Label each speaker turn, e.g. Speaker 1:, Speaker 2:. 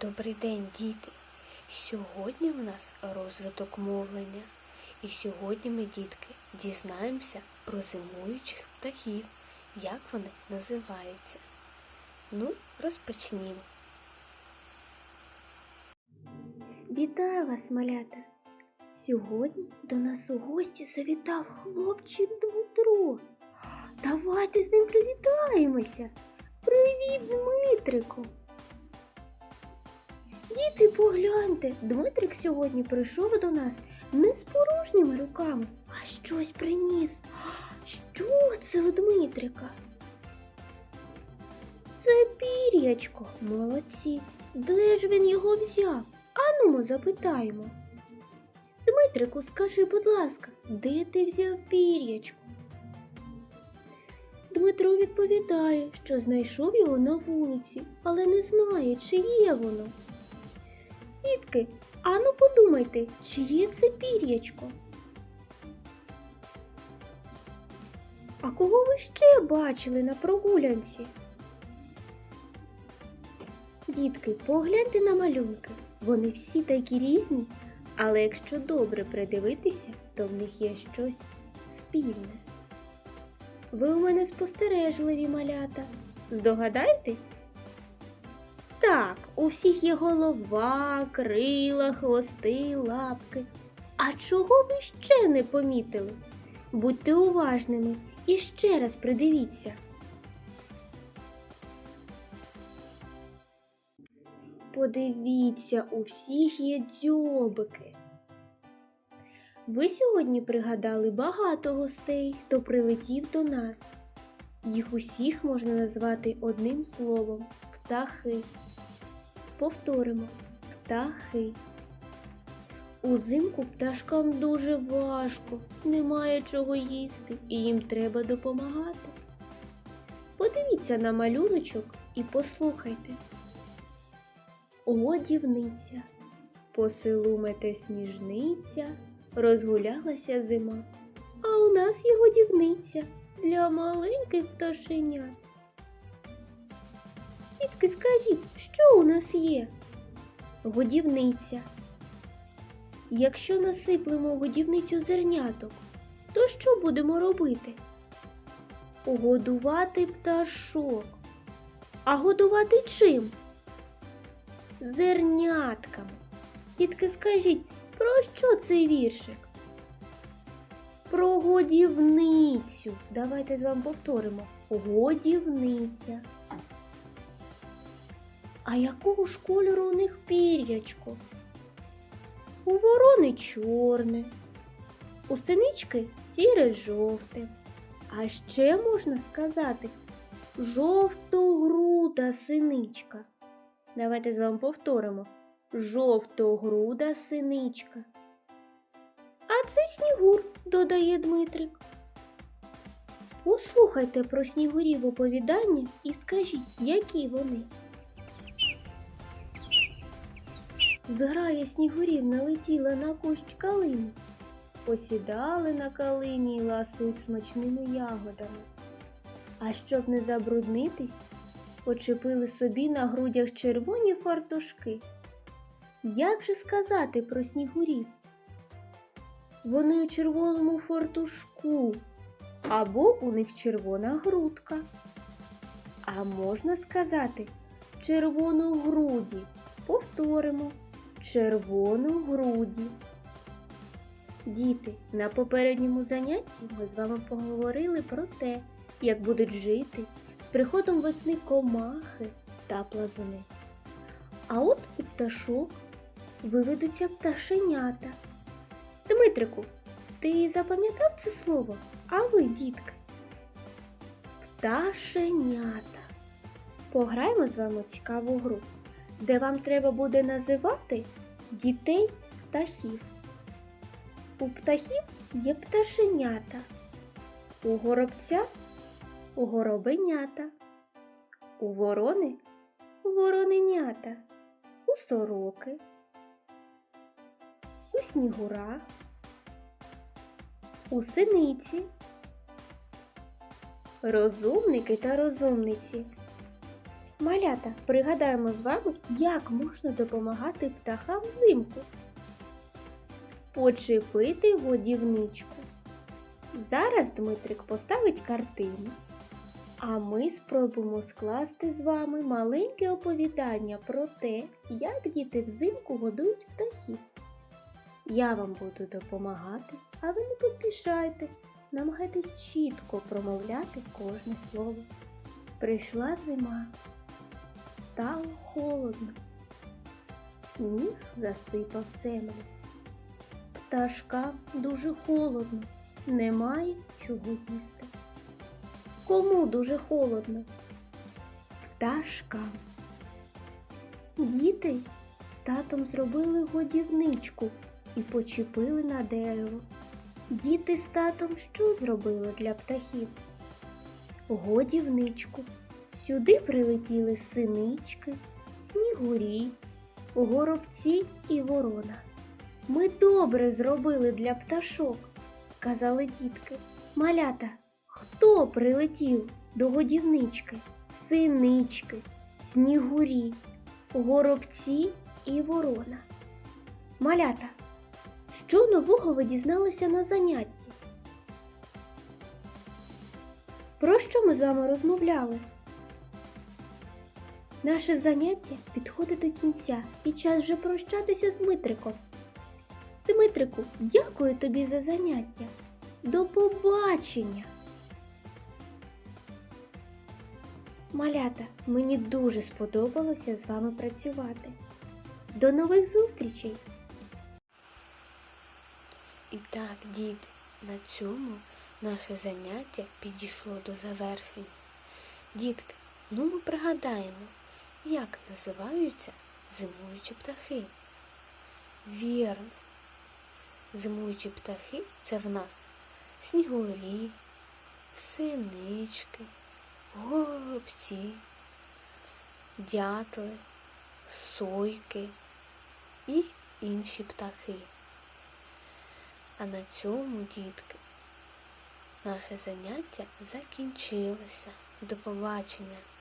Speaker 1: Добрий день, діти! Сьогодні в нас розвиток мовлення. І сьогодні ми, дітки, дізнаємося про зимуючих птахів, як вони називаються. Ну, розпочнімо.
Speaker 2: Вітаю вас, малята! Сьогодні до нас у гості завітав хлопчик Дмитро. Давайте з ним привітаємося. Привіт, Дмитрику! Діти, погляньте, Дмитрик сьогодні прийшов до нас не з порожніми руками, а щось приніс. Що це у Дмитрика? Це пір'ячко, молодці. Де ж він його взяв? Анумо запитаємо. Дмитрику, скажи, будь ласка, де ти взяв пір'ячко? Дмитро відповідає, що знайшов його на вулиці, але не знає, чи є воно. Дітки, ану подумайте, чиє це пір'ячко? А кого ви ще бачили на прогулянці? Дітки, погляньте на малюнки. Вони всі такі різні, але якщо добре придивитися, то в них є щось спільне. Ви у мене спостережливі малята. Здогадайтесь? Так, у всіх є голова, крила, хвости, лапки. А чого ви ще не помітили? Будьте уважними і ще раз придивіться. Подивіться, у всіх є дзьобики. Ви сьогодні пригадали багато гостей, хто прилетів до нас. Їх усіх можна назвати одним словом птахи. Повторимо птахи. Узимку пташкам дуже важко, немає чого їсти, і їм треба допомагати. Подивіться на малюночок і послухайте. Годівниця. По селу мете сніжниця, розгулялася зима. А у нас є годівниця для маленьких пташенят. Дітки, скажіть, що у нас є? Годівниця. Якщо насиплемо в годівницю зерняток, то що будемо робити? Годувати пташок. А годувати чим? Зернятками. Дітки, скажіть, про що цей віршик? Про годівницю. Давайте з вами повторимо. Годівниця. А якого ж кольору у них пір'ячко? У ворони чорне, у синички сіре жовте. А ще можна сказати жовтогруда синичка. Давайте з вами повторимо. Жовтогруда синичка. А це снігур, додає Дмитрик. Послухайте про снігурів оповідання і скажіть, які вони. Зграя снігурів налетіла на кущ калини, посідали на калині і ласують смачними ягодами. А щоб не забруднитись, почепили собі на грудях червоні фартушки. Як же сказати про снігурів? Вони у червоному фартушку, або у них червона грудка. А можна сказати червоногруді. Повторимо червоногруді. Діти, на попередньому занятті ми з вами поговорили про те, як будуть жити з приходом весни комахи та плазуни. А от і пташок виведуться пташенята. Дмитрику, ти запам'ятав це слово? А ви, дітки? Пташенята. Пограємо з вами цікаву гру, де вам треба буде називати дітей птахів. У птахів є пташенята, у горобця горобенята, у ворони вороненята, у сороки, у снігура, у синиці, розумники та розумниці. Малята, пригадаємо з вами, як можна допомагати птахам взимку. Почепити годівничку. Зараз Дмитрик поставить картину, а ми спробуємо скласти з вами маленьке оповідання про те, як діти взимку годують птахів. Я вам буду допомагати, а ви не поспішайте. Намагайтесь чітко промовляти кожне слово. Прийшла зима, стало холодно, сніг засипав землю. Пташкам дуже холодно, немає чого їсти. Кому дуже холодно? Пташкам. Діти з татом зробили годівничку і почепили на дерево. Діти з татом що зробили для птахів? Годівничку. Сюди прилетіли синички, снігурі, горобці і ворона. Ми добре зробили для пташок, сказали дітки. Малята, хто прилетів до годівнички? Синички, снігурі, горобці і ворона. Малята, що нового ви дізналися на занятті? Про що ми з вами розмовляли? Наше заняття підходить до кінця і час вже прощатися з Дмитриком. Дмитрику, дякую тобі за заняття. До побачення. Малята, мені дуже сподобалося з вами працювати. До нових зустрічей!
Speaker 1: І так, діти, на цьому наше заняття підійшло до завершення. Дітки, ну ми пригадаємо, як називаються зимуючі птахи. Вірно, зимуючі птахи це в нас снігурі, синички, горобці, дятли, сойки і інші птахи. А на цьому, дітки, наше заняття закінчилося. До побачення!